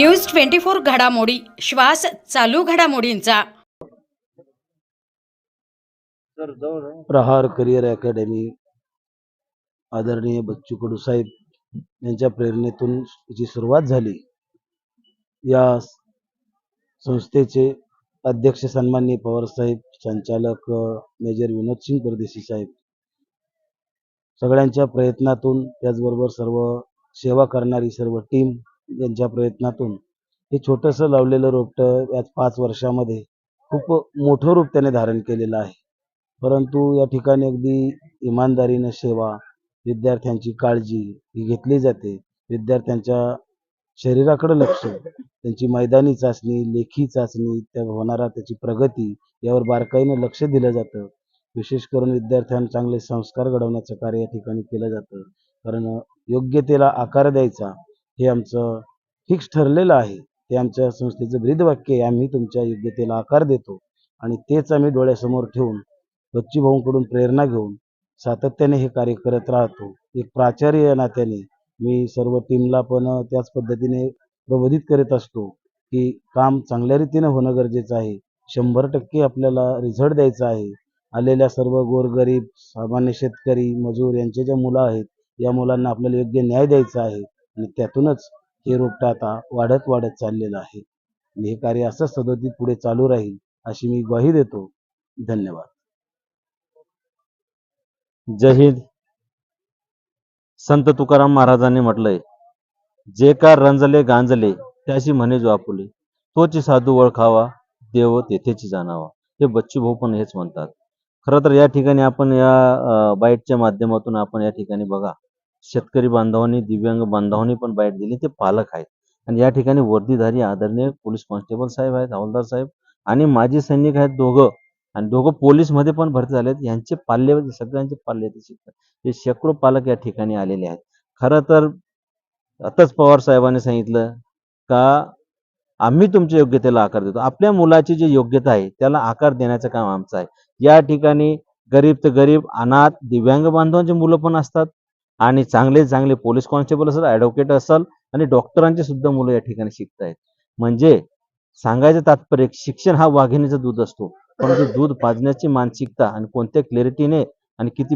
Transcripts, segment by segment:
News twenty four घडामोडी. श्वास चालू घडामोडींचा. प्रहार करिअर अकॅडमी आदरणीय बच्चू कडू साहेब यांच्या प्रेरणेतून याची सुरुवात झाली या संस्थेचे अध्यक्ष सन्माननीय पवार साहेब संचालक मेजर विनोद सिंग परदेशी साहेब सगळ्यांच्या प्रयत्नातून त्याचबरोबर सर्व सेवा करणारी सर्व टीम यांच्या प्रयत्नातून हे छोटंसं लावलेलं रोपटं याच पाच वर्षामध्ये खूप मोठं रूप त्याने धारण केलेलं आहे. परंतु या ठिकाणी अगदी इमानदारीनं सेवा विद्यार्थ्यांची काळजी ही घेतली जाते. विद्यार्थ्यांच्या शरीराकडं लक्ष त्यांची मैदानी चाचणी लेखी चाचणी त्या होणारा त्याची प्रगती यावर बारकाईनं लक्ष दिलं जातं. विशेष करून विद्यार्थ्यांना चांगले संस्कार घडवण्याचं कार्य या ठिकाणी केलं जातं. कारण योग्यतेला आकार द्यायचा हे आमचं फिक्स ठरलेलं आहे. ते आमच्या संस्थेचं ब्रीदवाक्य आहे. आम्ही तुमच्या योग्यतेला आकार देतो आणि तेच आम्ही डोळ्यासमोर ठेवून बच्चूभाऊंकडून प्रेरणा घेऊन सातत्याने हे कार्य करत राहतो. एक प्राचार्य या नात्याने. मी सर्व टीमला पण त्याच पद्धतीने प्रबोधित करत असतो की काम चांगल्या रीतीने होणं गरजेचं आहे. शंभर टक्के आपल्याला रिझल्ट द्यायचा आहे. आलेल्या सर्व गोरगरीब सामान्य शेतकरी मजूर यांचे ज्या मुलं आहेत या मुलांना आपल्याला योग्य न्याय द्यायचा आहे. आणि त्यातूनच हे रोपटं आता वाढत वाढत चाललेलं आहे. आणि हे कार्य असंच सदोदित पुढे चालू राहील अशी मी ग्वाही देतो. धन्यवाद. जय हिंद. संत तुकाराम महाराजांनी म्हटलंय जे का रंजले गांजले त्याशी म्हणे जो आपुले. तोच साधू ओळखावा देव तेथेची जाणावा. हे बच्चू भाऊ पण हेच म्हणतात. खरं तर या ठिकाणी आपण या बाईटच्या माध्यमातून आपण या ठिकाणी बघा. शेतकरी बांधवांनी दिव्यांग बांधवांनी पण बाईट दिली. ते पालक आहेत. आणि या ठिकाणी वर्दीधारी आदरणीय पोलीस कॉन्स्टेबल साहेब आहेत हवालदार साहेब आणि माजी सैनिक आहेत दोघं. आणि दोघं पोलीसमध्ये पण भरती झालेत. यांचे पाल्य सगळ्यांचे पाल्य ते हे शेकडो पालक या ठिकाणी आलेले आहेत. खरं तर आताच पवार साहेबांनी सांगितलं का आम्ही तुमच्या योग्यतेला आकार देतो. आपल्या मुलाची जी योग्यता आहे त्याला आकार देण्याचं काम आमचं आहे. या ठिकाणी गरीब तर गरीब अनाथ दिव्यांग बांधवांची मुलं पण असतात. आणि चांगले चांगले पोलीस कॉन्स्टेबल असेल ॲडव्होकेट असेल आणि डॉक्टरांची सुद्धा मुलं या ठिकाणी शिकत आहेत म्हणजे सांगायचं तात्पर्य शिक्षण हा वाघिणीचं दूध असतो. परंतु दूध पाजण्याची मानसिकता आणि कोणत्या क्लॅरिटीने आणि किती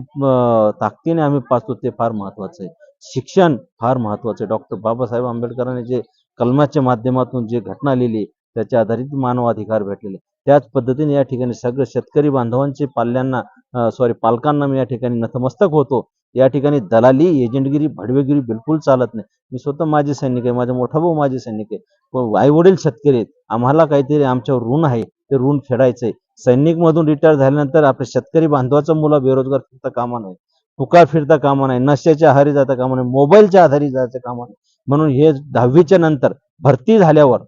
ताकदीने आम्ही पाचतो ते फार महत्वाचं आहे. शिक्षण फार महत्वाचं आहे. डॉक्टर बाबासाहेब आंबेडकरांनी जे कलमाच्या माध्यमातून जे घटना लिहिली त्याच्या आधारित मानवाधिकार भेटलेले. त्याच पद्धतीने या ठिकाणी सगळं शेतकरी बांधवांचे पाल्यांना सॉरी पालकांना मी या ठिकाणी नतमस्तक होतो. या ठिकाणी दलाली एजंटगिरी भडवेगिरी बिलकुल चालत नाही. मी स्वतः माझे सैनिक आहे माझा मोठा भाऊ माझे सैनिक आहे. आई वडील शेतकरी आहेत. आम्हाला काहीतरी आमच्यावर ऋण आहे ते ऋण फेडायचंय. सैनिक मधून रिटायर झाल्यानंतर आपल्या शेतकरी बांधवाचा मुलं बेरोजगार फिरता कामा नाही फुकार फिरता कामा नाही नशेच्या आहारी जाता कामा नाही मोबाईलच्या आधारी जायचं कामा नाही म्हणून हे दहावीच्या नंतर भरती झाल्यावर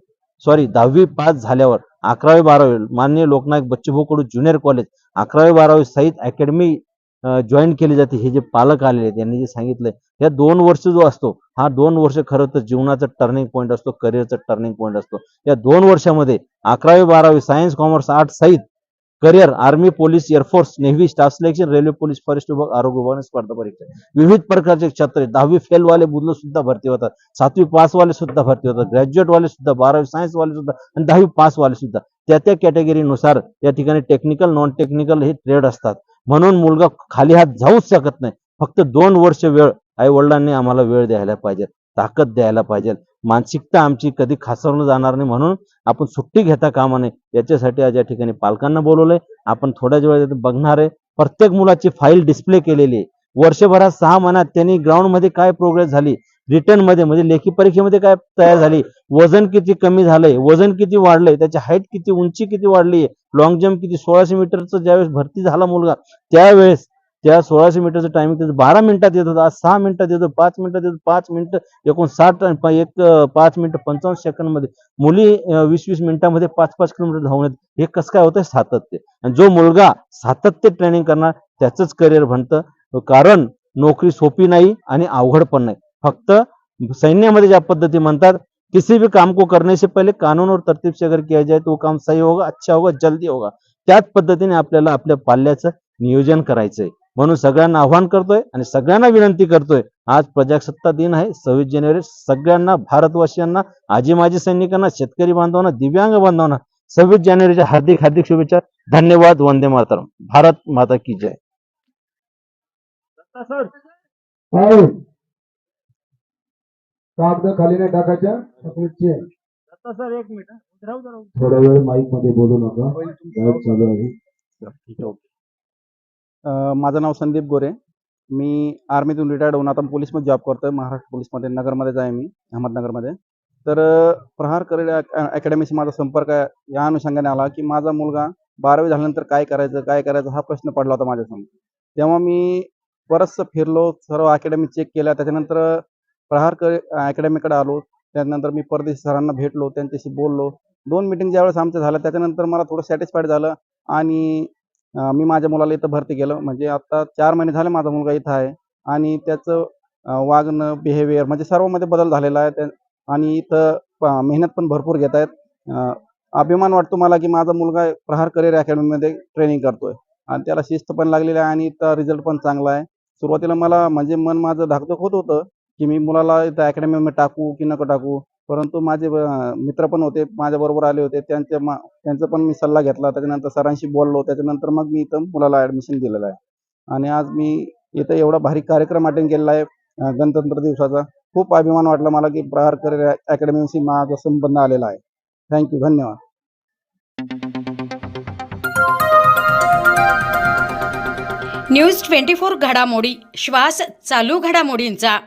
सॉरी दहावी पास झाल्यावर अकरावी बारावी माननीय लोकनायक बच्चूभाऊ कडू ज्युनियर कॉलेज अकरावी बारावी सहित अकॅडमी जॉईन केली जाते. हे जे पालक आलेले आहेत यांनी जे सांगितलंय या दोन वर्ष जो असतो हा दोन वर्ष खरं तर जीवनाचा टर्निंग पॉईंट असतो करिअरचा टर्निंग पॉईंट असतो. या दोन वर्षामध्ये अकरावी बारावी सायन्स कॉमर्स आर्ट सहित career army police air force navy staff selection railway police forest विभाग आरोग्य विभाग स्पर्धा परीक्षा. विविध प्रकारचे क्षेत्र दहावी फेल वाले बुधलं सुद्धा भरती होतात. सातवी पास वाले सुद्धा भरती होतात. ग्रॅज्युएट वाले सुद्धा बारावी सायन्स वाले सुद्धा आणि दहावी पास वाले सुद्धा. त्या त्या कॅटेगरीनुसार या ठिकाणी टेक्निकल नॉन टेक्निकल हे ट्रेड असतात. म्हणून मुलगा खाली हात जाऊच शकत नाही. फक्त दोन वर्ष वेळ आई वडिलांनी आम्हाला वेळ द्यायला पाहिजे ताकद द्यायला पाहिजे. मानसिकता आमची कधी खासवलं जाणार नाही म्हणून आपण सुट्टी घेता कामा नये. याच्यासाठी आज या ठिकाणी पालकांना बोलवलंय. आपण थोड्याच वेळात बघणार आहे. प्रत्येक मुलाची फाईल डिस्प्ले केलेली आहे. वर्षभरात सहा महिन्यात त्यांनी ग्राउंडमध्ये काय प्रोग्रेस झाली? रिटर्नमध्ये म्हणजे लेखी परीक्षेमध्ये काय तयार झाली? वजन किती कमी झालंय? वजन किती वाढलंय? त्याची हाईट किती? उंची किती वाढली लॉंग जम्प किती? सोळाशे मीटरचं ज्यावेळेस भरती झाला मुलगा त्यावेळेस त्या सोळाशे मीटरचं टायमिंग त्याचं बारा मिनिटात येत होतं आज सहा मिनिटात येतो पाच मिनिटात येतो पाच मिनिटं एकूण साठ एक पाच मिनिटं पंचावन्न सेकंडमध्ये मुली वीस वीस मिनिटामध्ये पाच पाच किलोमीटर धावून हे कसं काय होतं सातत्य. आणि जो मुलगा सातत्य ट्रेनिंग करणार त्याचंच करिअर म्हणतं कारण नोकरी सोपी नाही आणि अवघड पण नाही. फक्त सैन्यामध्ये ज्या पद्धती म्हणतात किसी भी काम को करने से पहले कानून और तरतीब से अगर किया जाए तो वो काम सही होगा अच्छा होगा जल्दी होगा। त्याच पद्धतीने आपल्याला आपल्या पाल्याचं नियोजन करायचंय. म्हणून सगळ्यांना आव्हान करतोय आणि सगळ्यांना विनंती करतोय आज प्रजासत्ता दिन आहे सव्वीस जानेवारी सगळ्यांना भारतवासियांना आजी माजी सैनिकांना शेतकरी बांधवांना दिव्यांग बांधवांना सव्वीस जानेवारीच्या हार्दिक हार्दिक शुभेच्छा. धन्यवाद वंदे मातरम. भारत माता की जय. कागद खाली नाही टाकायच्या सर एक मिनिट थोडा वेळ माईकमध्ये बोलू नका. लाइट चालू आहे. अ, माझं नाव संदीप गोरे. मी आर्मीतून रिटायर्ड होऊन आता पोलीसमध्ये जॉब करतोय. महाराष्ट्र पोलीसमध्ये नगरमध्येच आहे मी अहमदनगरमध्ये. तर अ, प्रहार अक- अकॅडमीशी माझा संपर्क या अनुषंगाने आला की माझा मुलगा बारावी झाल्यानंतर काय करायचं काय करायचं हा प्रश्न पडला होता माझ्यासमोर. तेव्हा मी बरंचसं फिरलो सर्व अकॅडमी चेक केल्या. त्याच्यानंतर प्रहार करि अकॅडमीकडे आलो. त्यानंतर मी परदेशी सरांना भेटलो त्यांच्याशी बोललो. दोन मिटिंग ज्यावेळेस आमचं झालं त्याच्यानंतर मला थोडं सॅटिस्फाईड झालं आणि मी माझ्या मुलाला इथं भरती केलं. म्हणजे आता चार महिने झाले माझा मुलगा इथं आहे आणि त्याचं वागणं बिहेवियर म्हणजे सर्वमध्ये बदल झालेला आहे. आणि इथं मेहनत पण भरपूर घेत आहेत. अभिमान वाटतो मला की माझा मुलगा प्रहार करिअर अकॅडमीमध्ये ट्रेनिंग करतोय. आणि त्याला शिस्त पण लागलेली आहे आणि इथं रिझल्ट पण चांगला आहे. सुरुवातीला मला म्हणजे मन माझं धाकधक होत होतं. की मी मुलाला इथं अकॅडमीमध्ये टाकू की नको टाकू. परंतु माझे मित्र पण होते माझ्याबरोबर आले होते. त्यांच्या मा त्यांचा पण मी सल्ला घेतला. त्याच्यानंतर सरांशी बोललो. त्याच्यानंतर मग मी इथं मुलाला ॲडमिशन दिलेलं आहे. आणि आज मी इथं एवढा भारी कार्यक्रम अटेंड केलेला आहे गणतंत्र दिवसाचा. खूप अभिमान वाटला मला की प्रहारकर अकॅडमीशी माझा संबंध आलेला आहे. थँक्यू धन्यवाद. न्यूज ट्वेंटी फोर घडामोडी. श्वास चालू घडामोडींचा.